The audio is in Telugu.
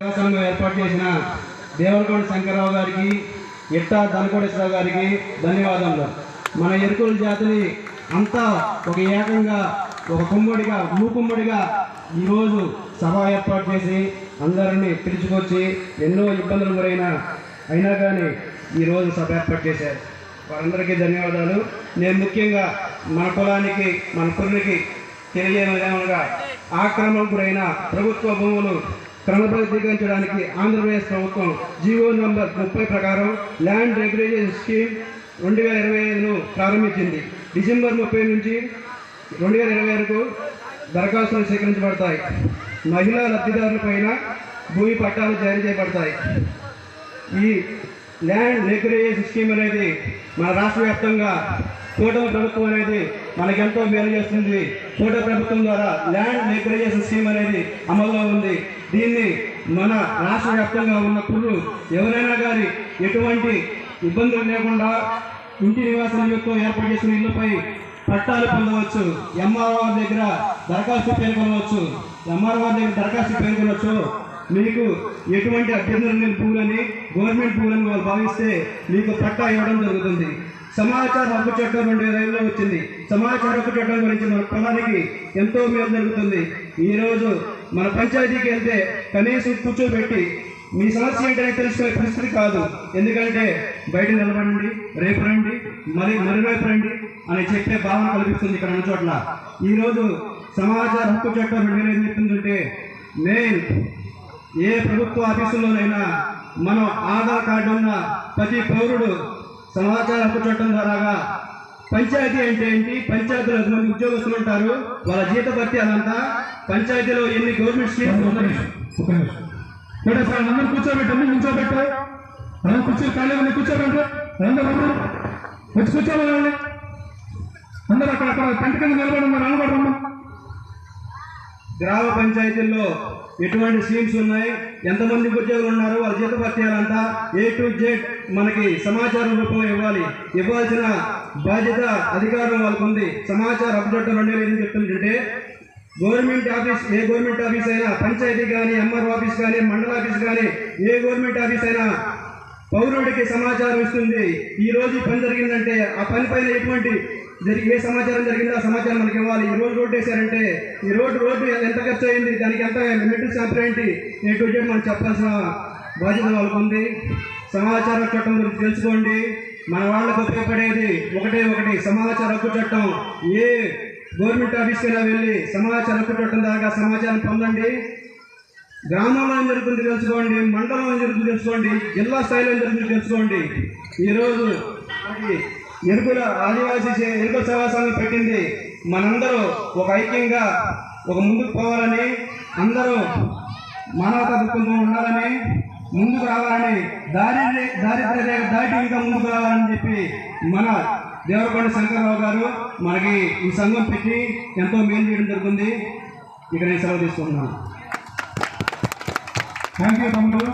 సంఘం ఏర్పాటు చేసిన దేవరకొండ శంకరరావు గారికి ఇట్టా దనకోటేశ్వరరావు గారికి ధన్యవాదాలు మన ఎరుకుల జాతిని అంతా ఒక ఏకంగా ఒక కుమ్మడిగా మూకుమ్మడిగా ఈరోజు సభ ఏర్పాటు చేసి అందరినీ పిలుచుకొచ్చి ఎన్నో ఇబ్బందులు గురైన అయినా కానీ ఈరోజు సభ ఏర్పాటు చేశారు. వారందరికీ ధన్యవాదాలు. నేను ముఖ్యంగా మన కులానికి మన పురునికి తెలియజేయమనగా ఆక్రమణకు గురైన ప్రభుత్వ భూములు క్రమబద్ధీకరించడానికి ఆంధ్రప్రదేశ్ ప్రభుత్వం జీవో నంబర్ ముప్పై ప్రకారం ల్యాండ్ రెగ్యులేషన్ స్కీమ్ రెండు వేల ఇరవై ఐదును ప్రారంభించింది. డిసెంబర్ ముప్పై నుంచి రెండు వేల ఇరవై వరకు దరఖాస్తులు స్వీకరించబడతాయి. మహిళా లబ్ధిదారులపైన భూమి పట్టాలు జారీ చేయబడతాయి. ఈ ల్యాండ్ రెగ్యులేషన్ స్కీమ్ అనేది మన రాష్ట్ర వ్యాప్తంగా కూటమి ప్రభుత్వం అనేది మనకెంతో మేలు చేస్తుంది. కూటమి ప్రభుత్వం ద్వారా ల్యాండ్ రెగ్యులేషన్ స్కీమ్ అనేది అమల్లో ఉంది. దీన్ని మన రాష్ట్ర వ్యాప్తంగా ఉన్నప్పుడు ఎవరైనా కానీ ఎటువంటి ఇబ్బందులు లేకుండా ఇంటి నివాస నిమిత్తం ఏర్పాటు చేసిన ఇళ్ళపై పట్టాలు పొందవచ్చు ఎంఆర్ఓ దగ్గర దరఖాస్తు పేర్కొనవచ్చు ఎంఆర్ఓ దగ్గర దరఖాస్తు పేర్కొనవచ్చు మీకు ఎటువంటి అభ్యంతరం లేని భూములని గవర్నమెంట్ భూములని వాళ్ళు భావిస్తే మీకు పట్టా ఇవ్వడం జరుగుతుంది. సమాచార హక్కు చట్టం రెండు వేల ఐదులో వచ్చింది. సమాచార హక్కు చట్టం గురించి మన పొలానికి ఎంతో మేలు జరుగుతుంది. ఈరోజు మన పంచాయతీకి వెళ్తే కనీసం కూర్చోబెట్టి మీ సమస్య ఏంటనే తెలుసుకునే పరిస్థితి కాదు. ఎందుకంటే బయట నిలబడండి రేపు రండి మరి మరువైపు రండి అని చెప్పే భావన కల్పిస్తుంది ఇక్కడ ఉన్న చోట్ల. ఈరోజు సమాచార హక్కు చట్టం రెండు వేల ఐదు చెప్తుందంటే మెయిన్ ఏ ప్రభుత్వ ఆఫీసులోనైనా మనం ఆధార్ కార్డు ఉన్న ప్రతి పౌరుడు సమాచార చట్టం ద్వారాగా పంచాయతీ అంటే ఏంటి పంచాయతీలో ఎంతమంది ఉద్యోగస్తులు ఉంటారు వాళ్ళ జీత భర్తీ అదంతా పంచాయతీలో ఎన్ని గవర్నమెంట్ స్కీమ్స్ ఉన్నాయి ఇక్కడ సార్ అందరూ కూర్చోబెట్టండి నిల్చోబెట్టు అందరూ కూర్చో ఖాళీగా కూర్చోబెట్టు అందరూ అందరూ వచ్చి కూర్చోబెట్టండి అందరూ అక్కడ అక్కడ పెంట కింద నిలబడమ్మా నిలబడమ్మా గ్రామ పంచాయతీల్లో ఎటువంటి స్కీమ్స్ ఉన్నాయి? ఎంతమంది ఉద్యోగులు ఉన్నారు? వాళ్ళ జీతపత్యాలంతా ఏ టు జెడ్ మనకి సమాచారం రూపంలో ఇవ్వాలి. ఇవ్వాల్సిన బాధ్యత అధికారం వాళ్ళకు ఉంది సమాచార అప్డేట్ రెండు వేల ఎనిమిది చెప్తుంటే గవర్నమెంట్ ఆఫీస్ ఏ గవర్నమెంట్ ఆఫీస్ అయినా పంచాయతీ కానీ ఎంఆర్ఓ ఆఫీస్ కానీ మండల ఆఫీస్ కానీ ఏ గవర్నమెంట్ ఆఫీస్ అయినా పౌరుడికి సమాచారం ఇస్తుంది. ఈ రోజు పని జరిగిందంటే ఆ పని పైన ఎటువంటి జరిగి ఏ సమాచారం జరిగిందో ఆ సమాచారం మనకి ఇవ్వాలి. ఈ రోజు రోడ్డు వేశారంటే ఈ రోడ్డు రోడ్డు ఎంత ఖర్చు అయింది దానికి ఎంత మెటీరియల్ శాంపుల్ ఏంటి? ఏ టు జెడ్ మనం చెప్పాల్సిన బాధ్యత వాళ్ళకు ఉంది. సమాచార చట్టం గురించి తెలుసుకోండి. మన వాళ్ళకు ఉపయోగపడేది ఒకటే ఒకటి. సమాచార హక్కు చట్టం. ఏ గవర్నమెంట్ ఆఫీస్కైనా వెళ్ళి సమాచార హక్కు చట్టం దాకా సమాచారం పొందండి. గ్రామంలో ఏం జరుగుతుంది తెలుసుకోండి. మండలంలో ఏం జరుగుతుంది తెలుసుకోండి. జిల్లా స్థాయిలో ఏం జరుగుతుంది తెలుసుకోండి. ఈరోజు మనకి ఎరుకుల ఆదివాసీ ఎరుకుల సేవా సంఘం పెట్టింది మనందరూ ఒక ఐక్యంగా ఒక ముందుకు పోవాలని అందరూ మానవతా దృక్పథంతో ఉండాలని ముందుకు రావాలని దారి దారిద్ర్య రేఖ దాటి ఇంకా ముందుకు రావాలని చెప్పి మన దేవరకొండ శంకరరావు గారు మనకి ఈ సంఘం పెట్టి ఎంతో మేలు చేయడం జరుగుతుంది. ఇక్కడ నేను సెలవు తీసుకుంటున్నాను. థ్యాంక్ యూ తమ్ముడు.